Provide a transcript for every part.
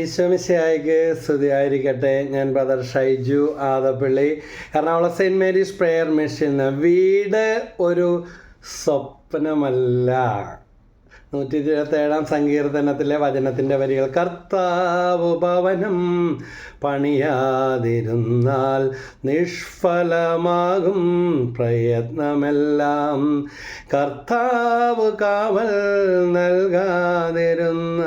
ഈശോമിശിയായിക്ക് സ്തുതിയായിരിക്കട്ടെ. ഞാൻ brother Shaiju Adappally Ernakulam Saint Mary's prayer mission വീട് ഒരു സ്വപ്നമല്ല. നൂറ്റി ഇരുപത്തേഴാം സങ്കീർത്തനത്തിലെ വചനത്തിന്റെ വരികൾ കർത്താവ് ഭവനം പണിയാതിരുന്നാൽ നിഷ്ഫലമാകും പ്രയത്നമെല്ലാം. കർത്താവ് കാവൽ നൽകാതിരുന്ന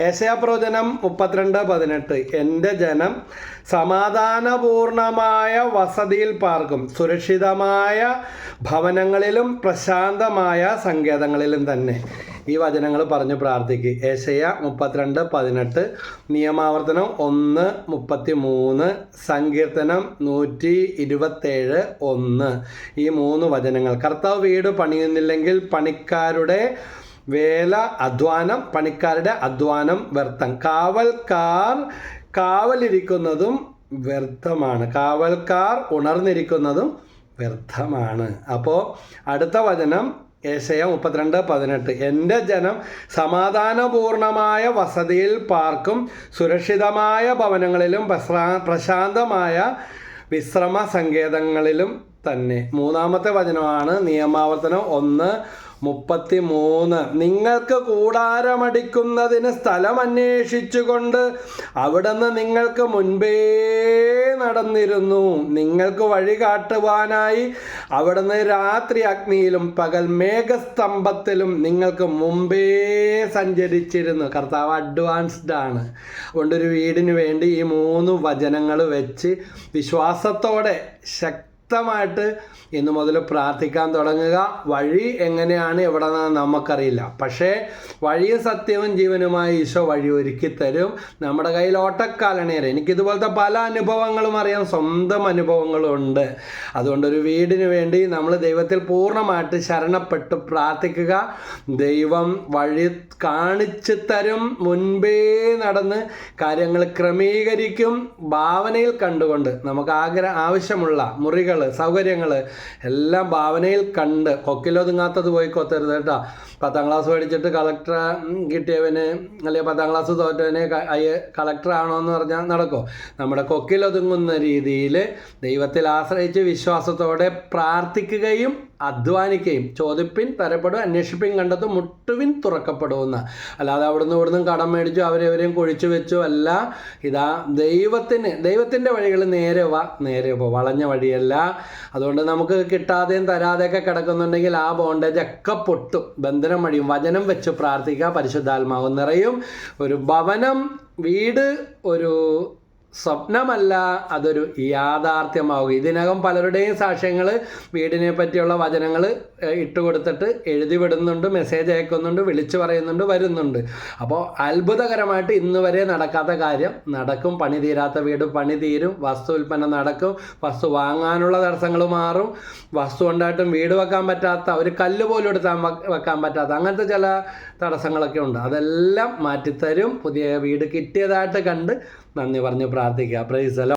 ഏശയാപ്രവചനം മുപ്പത്തിരണ്ട് പതിനെട്ട്. എന്റെ ജനം സമാധാനപൂർണമായ വസതിയിൽ പാർക്കും. സുരക്ഷിതമായ ഭവനങ്ങളിലും പ്രശാന്തമായ സങ്കേതങ്ങളിലും തന്നെ. ഈ വചനങ്ങൾ പറഞ്ഞു പ്രാർത്ഥിക്കുക ഏശയ മുപ്പത്തിരണ്ട് പതിനെട്ട്. നിയമാവർത്തനം ഒന്ന് മുപ്പത്തി മൂന്ന് സങ്കീർത്തനം നൂറ്റി ഇരുപത്തേഴ് ഒന്ന്. ഈ മൂന്ന് വചനങ്ങൾ. കർത്താവ് വീട് പണിയുന്നില്ലെങ്കിൽ പണിക്കാരുടെ വേല അധ്വാനം പണിക്കാരുടെ അധ്വാനം വ്യർത്ഥം. കാവൽക്കാർ കാവലിരിക്കുന്നതും വ്യർത്ഥമാണ്. കാവൽക്കാർ ഉണർന്നിരിക്കുന്നതും വ്യർത്ഥമാണ്. അപ്പോൾ അടുത്ത വചനം ഏശയ മുപ്പത്തിരണ്ട് പതിനെട്ട്. എന്റെ ജനം സമാധാനപൂർണമായ വസതിയിൽ പാർക്കും സുരക്ഷിതമായ ഭവനങ്ങളിലും പ്രശാ- പ്രശാന്തമായ വിശ്രമ സങ്കേതങ്ങളിലും തന്നെ. മൂന്നാമത്തെ വചനമാണ് നിയമാവർത്തനം ഒന്ന് മുപ്പത്തി മൂന്ന് നിങ്ങൾക്ക് കൂടാരമടിക്കുന്നതിന് സ്ഥലം അന്വേഷിച്ചുകൊണ്ട് അവിടുന്ന് നിങ്ങൾക്ക് മുൻപേ നടന്നിരുന്നു. നിങ്ങൾക്ക് വഴി കാട്ടുവാനായി അവിടുന്ന് രാത്രി അഗ്നിയിലും പകൽ മേഘസ്തംഭത്തിലും നിങ്ങൾക്ക് മുമ്പേ സഞ്ചരിച്ചിരുന്നു. കർത്താവ് അഡ്വാൻസ്ഡ് ആണ്. അതുകൊണ്ട് ഒരു വീടിന് വേണ്ടി ഈ മൂന്ന് വചനങ്ങൾ വെച്ച് വിശ്വാസത്തോടെ ശക്തി വ്യക്തമായിട്ട് ഇന്നു മുതൽ പ്രാർത്ഥിക്കാൻ തുടങ്ങുക. വഴി എങ്ങനെയാണ്? എവിടെ നിന്ന് നമുക്കറിയില്ല. പക്ഷേ വഴിയും സത്യവും ജീവനുമായി ഈശോ വഴി ഒരുക്കി തരും. നമ്മുടെ കയ്യിൽ ഓട്ടക്കാലണേരെ എനിക്കിതുപോലത്തെ പല അനുഭവങ്ങളും അറിയാം. സ്വന്തം അനുഭവങ്ങളും ഉണ്ട് അതുകൊണ്ടൊരു വീടിന് വേണ്ടി നമ്മൾ ദൈവത്തിൽ പൂർണമായിട്ട് ശരണപ്പെട്ട് പ്രാർത്ഥിക്കുക. ദൈവം വഴി കാണിച്ചു തരും. മുൻപേ നടന്ന് കാര്യങ്ങൾ ക്രമീകരിക്കും. ഭാവനയിൽ കണ്ടുകൊണ്ട് നമുക്ക് ആഗ്രഹ ആവശ്യമുള്ള മുറികൾ സൗകര്യങ്ങൾ എല്ലാം ഭാവനയിൽ കണ്ട് കൊക്കിലൊതുങ്ങാത്തത് പോയി കൊത്തരുത് കേട്ടോ. പത്താം ക്ലാസ് പഠിച്ചിട്ട് കളക്ടർ കിട്ടിയവന് അല്ലെങ്കിൽ പത്താം ക്ലാസ് തോറ്റവനെ കളക്ടർ ആണോ എന്ന് പറഞ്ഞാൽ നടക്കുമോ നമ്മുടെ കൊക്കിലൊതുങ്ങുന്ന രീതിയിൽ ദൈവത്തിൽ ആശ്രയിച്ച് വിശ്വാസത്തോടെ പ്രാർത്ഥിക്കുകയും അധ്വാനിക്കുകയും ചോദിപ്പിൻ തരപ്പെടും അന്വേഷിപ്പിൻ കണ്ടെത്തും മുട്ടുവിൻ തുറക്കപ്പെടുമെന്ന്. അല്ലാതെ അവിടുന്ന് ഇവിടുന്ന് കടം മേടിച്ചു അവരെവരെയും കുഴിച്ചു വെച്ചു അല്ല. ഇതാ ദൈവത്തിന് ദൈവത്തിന്റെ വഴികൾ നേരെ വാ നേരെ പോ വളഞ്ഞ വഴിയല്ല. അതുകൊണ്ട് നമുക്ക് കിട്ടാതെയും തരാതെയൊക്കെ കിടക്കുന്നുണ്ടെങ്കിൽ ആ ബോണ്ടേജ് ഒക്കെ പൊട്ടും. ബന്ധനം വഴിയും വചനം വെച്ച് പ്രാർത്ഥിക്കുക പരിശുദ്ധാത്മാവ് നിറയും. ഒരു ഭവനം വീട് ഒരു സ്വപ്നമല്ല അതൊരു യാഥാർത്ഥ്യമാവുക. ഇതിനകം പലരുടെയും സാക്ഷ്യങ്ങൾ വീടിനെ പറ്റിയുള്ള വചനങ്ങൾ ഇട്ട് കൊടുത്തിട്ട് എഴുതി വിടുന്നുണ്ട് മെസ്സേജ് അയക്കുന്നുണ്ട് വിളിച്ചു പറയുന്നുണ്ട് വരുന്നുണ്ട്. അപ്പോൾ അത്ഭുതകരമായിട്ട് ഇന്ന് വരെ നടക്കാത്ത കാര്യം നടക്കും പണി തീരാത്ത വീട് പണി തീരും വസ്തു ഉൽപ്പന്നം നടക്കും വസ്തു വാങ്ങാനുള്ള തടസ്സങ്ങൾ മാറും വസ്തു ഉണ്ടായിട്ടും വീട് വെക്കാൻ പറ്റാത്ത ഒരു കല്ല് പോലും എടുത്താൽ വെക്കാൻ പറ്റാത്ത അങ്ങനത്തെ ചില തടസ്സങ്ങളൊക്കെ ഉണ്ട്. അതെല്ലാം മാറ്റിത്തരും. പുതിയ വീട് കിട്ടിയതായിട്ട് കണ്ട് നന്ദി പറഞ്ഞ് പ്രാർത്ഥിക്കുക. പ്രൈസ്